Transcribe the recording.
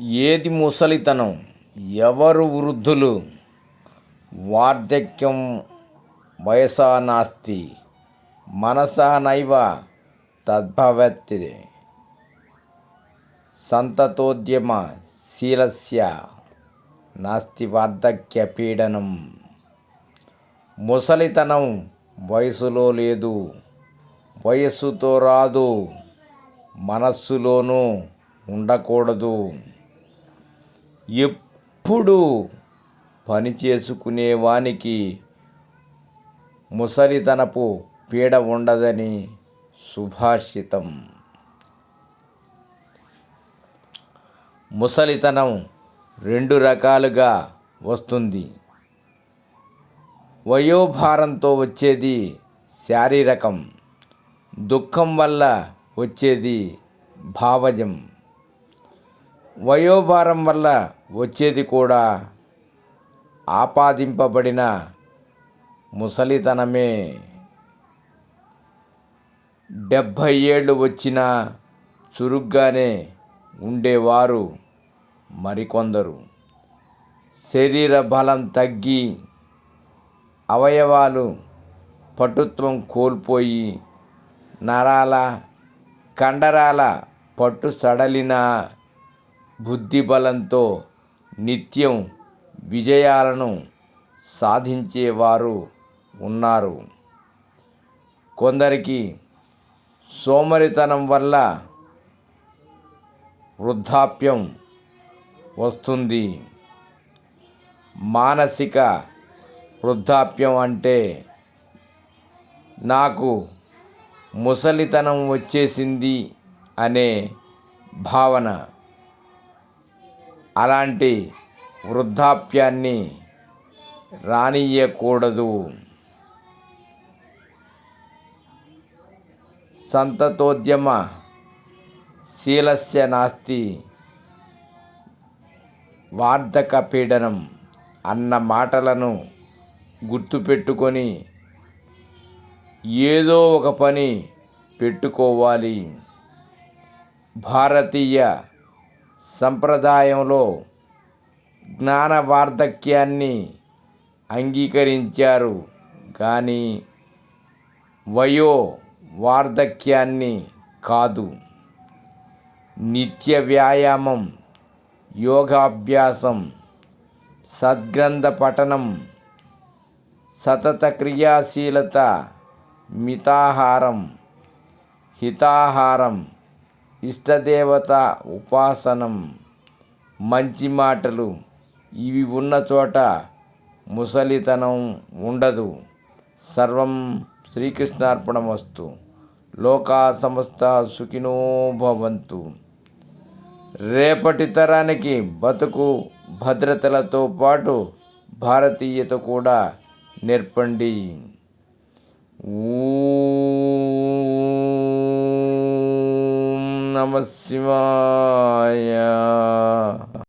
ఏది ముసలితనం? ఎవరు వృద్ధులు? వార్ధక్యం వయసా నాస్తి మనసా నైవ తద్భవతి సంతతోద్యమ శీలస్య నాస్తి వార్ధక్య పీడనం. ముసలితనం వయసులో లేదు వయస్సుతో రాదు మనస్సులోనూ ఉండకూడదు. ఎప్పుడు పని చేసుకునేవానికి ముసలితనపు పీడ ఉండదని సుభాషితం. ముసలితనం రెండు రకాలుగా వస్తుంది. వయోభారంతో వచ్చేది శారీరకం దుఃఖం వల్ల వచ్చేది భావజం. వయోభారం వల్ల వచ్చేది కూడా ఆపాదింపబడిన ముసలితనమే. డెబ్భై ఏళ్ళు వచ్చినా చురుగ్గానే ఉండేవారు మరికొందరు. శరీర బలం తగ్గి అవయవాలు పటుత్వం కోల్పోయి నరాల కండరాల పట్టు సడలిన బుద్ధి బలంతో నిత్యం విజయాలను సాధించేవారు ఉన్నారు. కొందరికి సోమరితనం వల్ల వృద్ధాప్యం వస్తుంది. మానసిక వృద్ధాప్యం అంటే నాకు ముసలితనం వచ్చేసింది అనే భావన. అలాంటి వృద్ధాప్యాన్ని రానియ్యకూడదు. సంతతోద్యమ శీలస్య నాస్తి వార్ధక పీడనం అన్న మాటలను గుర్తుపెట్టుకొని ఏదో ఒక పని పెట్టుకోవాలి. భారతీయ సంప్రదాయంలో జ్ఞాన వార్ధక్యాన్ని అంగీకరించారు. కానీ వయో వార్ధక్యాన్ని కాదు. నిత్య వ్యాయామం యోగాభ్యాసం సద్గ్రంథ పఠనం సతత క్రియాశీలత మితాహారం హితాహారం ఇష్టదేవత ఉపాసనం మంచి మాటలు ఇవి ఉన్న చోట ముసలితనం ఉండదు. సర్వం శ్రీకృష్ణార్పణమస్తు. లోకా సమస్త సుఖినో భవంతు. రేపటి తరానికి బతుకు భద్రతలతో పాటు భారతీయత కూడా నేర్పండి. ఊ நம சிவாய